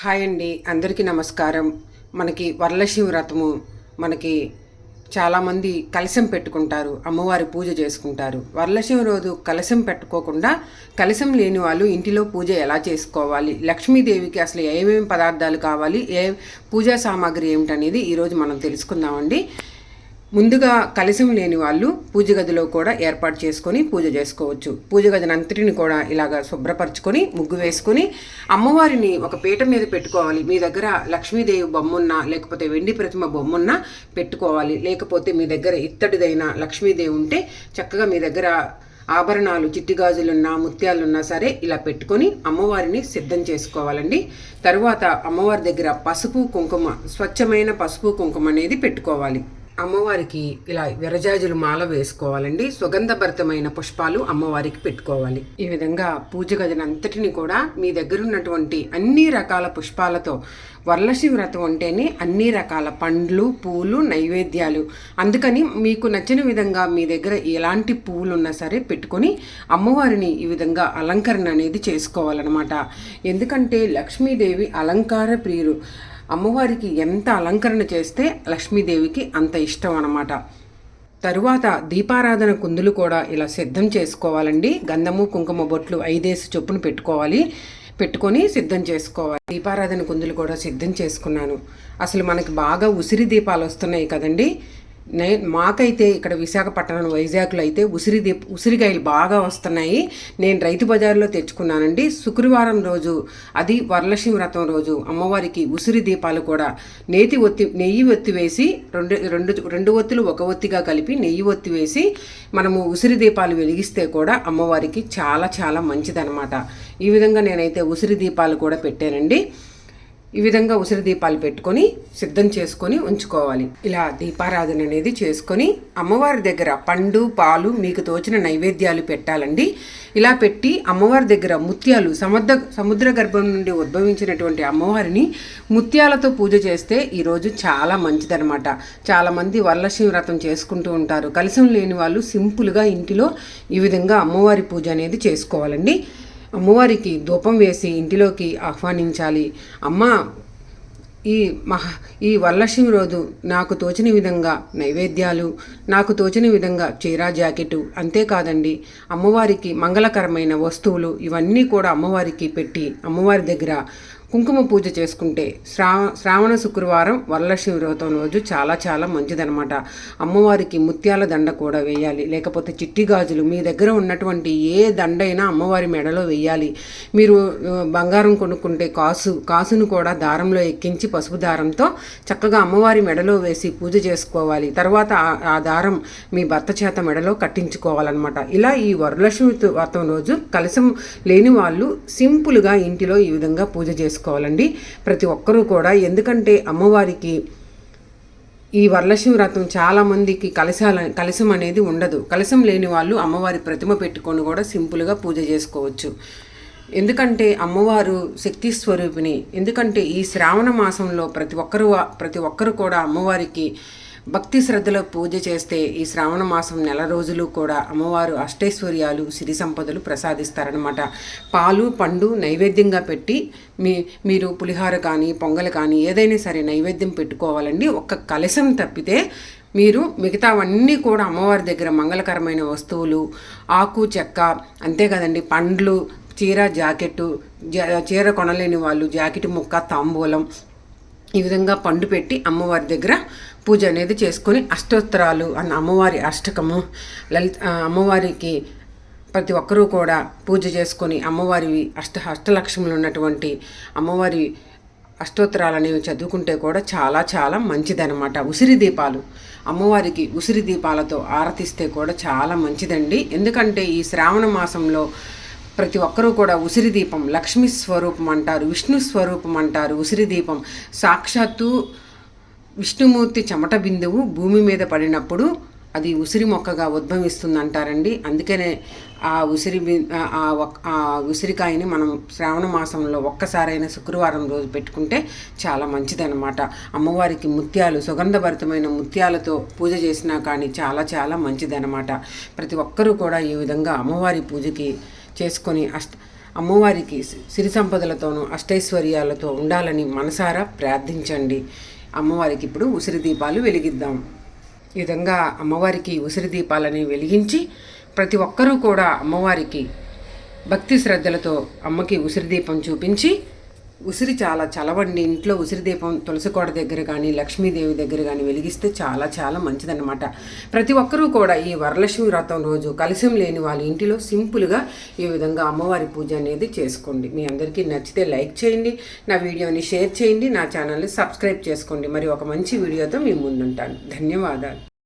Hi అండి అందరికీ నమస్కారం. మనకి వరలక్ష్మి వ్రతము మనకి చాలామంది కలశం పెట్టుకుంటారు అమ్మవారి పూజ చేసుకుంటారు. వరలక్ష్మి రోజు కలశం పెట్టుకోకుండా కలశం లేని వాళ్ళు ఇంటిలో పూజ ఎలా చేసుకోవాలి? లక్ష్మీదేవికి అసలు ఏమేమి పదార్థాలు కావాలి? ఏ పూజా సామాగ్రి ఏమిటనేది ఈరోజు మనం తెలుసుకుందామండి. ముందుగా కలశం లేని వాళ్ళు పూజ గదిలో కూడా ఏర్పాటు చేసుకొని పూజ చేసుకోవచ్చు. పూజ గదిని అంతటిని కూడా ఇలాగ శుభ్రపరచుకొని ముగ్గు వేసుకొని అమ్మవారిని ఒక పీట మీద పెట్టుకోవాలి. మీ దగ్గర లక్ష్మీదేవి బొమ్మున్నా లేకపోతే వెండి ప్రతిమ బొమ్మున్నా పెట్టుకోవాలి. లేకపోతే మీ దగ్గర ఇత్తడిదైన లక్ష్మీదేవి ఉంటే చక్కగా మీ దగ్గర ఆభరణాలు చిట్టి గాజులున్నా ముత్యాలున్నా సరే ఇలా పెట్టుకొని అమ్మవారిని సిద్ధం చేసుకోవాలండి. తరువాత అమ్మవారి దగ్గర పసుపు కుంకుమ స్వచ్ఛమైన పసుపు కుంకుమ అనేది పెట్టుకోవాలి. అమ్మవారికి ఇలా విరజాజులు మాల వేసుకోవాలండి. సుగంధభరితమైన పుష్పాలు అమ్మవారికి పెట్టుకోవాలి. ఈ విధంగా పూజ గదినంతటిని కూడా మీ దగ్గర ఉన్నటువంటి అన్ని రకాల పుష్పాలతో వరలక్ష్మి వ్రతం అంటేనే అన్ని రకాల పండ్లు పూలు నైవేద్యాలు. అందుకని మీకు నచ్చిన విధంగా మీ దగ్గర ఎలాంటి పూలు ఉన్నా సరే పెట్టుకొని అమ్మవారిని ఈ విధంగా అలంకరణ అనేది చేసుకోవాలన్నమాట. ఎందుకంటే లక్ష్మీదేవి అలంకార ప్రియులు. అమ్మవారికి ఎంత అలంకరణ చేస్తే లక్ష్మీదేవికి అంత ఇష్టం అన్నమాట. తరువాత దీపారాధన కుందులు కూడా ఇలా సిద్ధం చేసుకోవాలండి. గంధము కుంకుమ బొట్లు ఐదేసి చొప్పున పెట్టుకోవాలి. పెట్టుకొని సిద్ధం చేసుకోవాలి. దీపారాధన కుందులు కూడా సిద్ధం చేసుకున్నాను. అసలు మనకి బాగా ఉసిరి దీపాలు వస్తున్నాయి కదండి. నే మాకైతే ఇక్కడ విశాఖపట్నం వైజాగ్లో అయితే ఉసిరి దీప ఉసిరికాయలు బాగా వస్తున్నాయి. నేను రైతు బజార్లో తెచ్చుకున్నానండి. శుక్రవారం రోజు అది వరలక్ష్మి వ్రతం రోజు అమ్మవారికి ఉసిరి దీపాలు కూడా నేతి ఒత్తి నెయ్యి ఒత్తి వేసి రెండు రెండు రెండు ఒత్తులు ఒక ఒత్తిగా కలిపి నెయ్యి ఒత్తి వేసి మనము ఉసిరి దీపాలు వెలిగిస్తే కూడా అమ్మవారికి చాలా చాలా మంచిదనమాట ఈ విధంగా నేనైతే ఉసిరి దీపాలు కూడా పెట్టానండి. ఈ విధంగా ఉసిరి దీపాలు పెట్టుకొని సిద్ధం చేసుకొని ఉంచుకోవాలి. ఇలా దీపారాధన అనేది చేసుకొని అమ్మవారి దగ్గర పండు పాలు మీకు తోచిన నైవేద్యాలు పెట్టాలండి. ఇలా పెట్టి అమ్మవారి దగ్గర ముత్యాలు సముద్ర సముద్ర గర్భం నుండి ఉద్భవించినటువంటి అమ్మవారిని ముత్యాలతో పూజ చేస్తే ఈరోజు చాలా మంచిదనమాట చాలామంది వరలక్ష్మి వ్రతం చేసుకుంటూ ఉంటారు. కలిసం లేని వాళ్ళు సింపుల్గా ఇంటిలో ఈ విధంగా అమ్మవారి పూజ అనేది చేసుకోవాలండి. అమ్మవారికి ధూపం వేసి ఇంటిలోకి ఆహ్వానించాలి. అమ్మ ఈ మహా ఈ వరలక్ష్మి రోజు నాకు తోచిన విధంగా నైవేద్యాలు నాకు తోచిన విధంగా చీరా జాకెటు అంతేకాదండి. అమ్మవారికి మంగళకరమైన వస్తువులు ఇవన్నీ కూడా అమ్మవారికి పెట్టి అమ్మవారి దగ్గర కుంకుమ పూజ చేసుకుంటే శ్రావ శ్రావణ శుక్రవారం వరలక్ష్మి వ్రతం రోజు చాలా చాలా మంచిదనమాట అమ్మవారికి ముత్యాల దండ కూడా వేయాలి. లేకపోతే చిట్టి గాజులు మీ దగ్గర ఉన్నటువంటి ఏ దండ అయినా అమ్మవారి మెడలో వేయాలి. మీరు బంగారం కొనుక్కుంటే కాసు కాసును కూడా దారంలో ఎక్కించి పసుపు దారంతో చక్కగా అమ్మవారి మెడలో వేసి పూజ చేసుకోవాలి. తర్వాత ఆ- ఆ దారం మీ భర్త చేత మెడలో కట్టించుకోవాలన్నమాట. ఇలా ఈ వరలక్ష్మి వ్రతం రోజు కలసం లేని వాళ్ళు సింపుల్గా ఇంటిలో ఈ విధంగా పూజ చేసుకోవాలండి. ప్రతి ఒక్కరూ కూడా ఎందుకంటే అమ్మవారికి ఈ వరలక్ష్మి వ్రతం చాలా మందికి కలశాల కలశం అనేది ఉండదు. కలశం లేని వాళ్ళు అమ్మవారి ప్రతిమ పెట్టుకొని కూడా సింపుల్గా పూజ చేసుకోవచ్చు. ఎందుకంటే అమ్మవారు శక్తి స్వరూపిణి. ఎందుకంటే ఈ శ్రావణ మాసంలో ప్రతి ఒక్కరు ప్రతి ఒక్కరు కూడా అమ్మవారికి భక్తి శ్రద్ధలో పూజ చేస్తే ఈ శ్రావణ మాసం నెల రోజులు కూడా అమ్మవారు అష్టైశ్వర్యాలు సిరి సంపదలు ప్రసాదిస్తారనమాట పాలు పండు నైవేద్యంగా పెట్టి మీ మీరు పులిహార కానీ పొంగల్ కానీ ఏదైనా సరే నైవేద్యం పెట్టుకోవాలండి. ఒక్క కలశం తప్పితే మీరు మిగతావన్నీ కూడా అమ్మవారి దగ్గర మంగళకరమైన వస్తువులు ఆకు చెక్క అంతే కదండి పండ్లు చీర జాకెట్టు జా- చీర కొనలేని వాళ్ళు జాకెట్ ముక్క తాంబూలం ఈ విధంగా పండు పెట్టి అమ్మవారి దగ్గర పూజ అనేది చేసుకొని అష్టోత్తరాలు అన్న అమ్మవారి అష్టకము లలిత అమ్మవారికి ప్రతి ఒక్కరూ కూడా పూజ చేసుకొని అమ్మవారివి అష్ట అష్టలక్ష్ములు ఉన్నటువంటి అమ్మవారి అష్టోత్తరాలు అనేవి చదువుకుంటే కూడా చాలా చాలా మంచిదన్నమాట. ఉసిరి దీపాలు అమ్మవారికి ఉసిరి దీపాలతో ఆరతిస్తే కూడా చాలా మంచిదండి. ఎందుకంటే ఈ శ్రావణ మాసంలో ప్రతి ఒక్కరూ కూడా ఉసిరి దీపం లక్ష్మీ స్వరూపం అంటారు విష్ణు స్వరూపం అంటారు ఉసిరి దీపం. సాక్షాత్తు విష్ణుమూర్తి చెమట బిందువు భూమి మీద పడినప్పుడు అది ఉసిరి మొక్కగా ఉద్భవిస్తుంది అంటారండి అందుకనే ఆ ఉసిరి ఆ- ఆ ఉసిరికాయని మనం శ్రావణ మాసంలో ఒక్కసారైనా శుక్రవారం రోజు పెట్టుకుంటే చాలా మంచిదన్నమాట. అమ్మవారికి ముత్యాలు సుగంధభరితమైన ముత్యాలతో పూజ చేసినా కానీ చాలా చాలా మంచిదన్నమాట. ప్రతి ఒక్కరూ కూడా ఈ విధంగా అమ్మవారి పూజకి చేసుకొని అష్ట అమ్మవారికి సిరి సంపదలతోనూ అష్టైశ్వర్యాలతో ఉండాలని మనసారా ప్రార్థించండి. అమ్మవారికి ఇప్పుడు ఉసిరి దీపాలు వెలిగిద్దాం. ఈ విధంగా అమ్మవారికి ఉసిరి దీపాలని వెలిగించి ప్రతి ఒక్కరూ కూడా అమ్మవారికి భక్తి శ్రద్ధలతో అమ్మకి ఉసిరి దీపం చూపించి ఉసిరి చాలా చలవండి. ఇంట్లో ఉసిరి దీపం తులసి కోట దగ్గర కానీ లక్ష్మీదేవి దగ్గర కానీ వెలిగిస్తే చాలా చాలా మంచిదన్నమాట. ప్రతి ఒక్కరూ కూడా ఈ వరలక్ష్మి వ్రతం రోజు కలిసం లేని వాళ్ళ ఇంటిలో సింపుల్గా ఈ విధంగా అమ్మవారి పూజ అనేది చేసుకోండి. మీ అందరికీ నచ్చితే లైక్ చేయండి. నా వీడియోని షేర్ చేయండి. నా ఛానల్ని సబ్స్క్రైబ్ చేసుకోండి. మరి ఒక మంచి వీడియోతో మీ ముందుంటాను. ధన్యవాదాలు.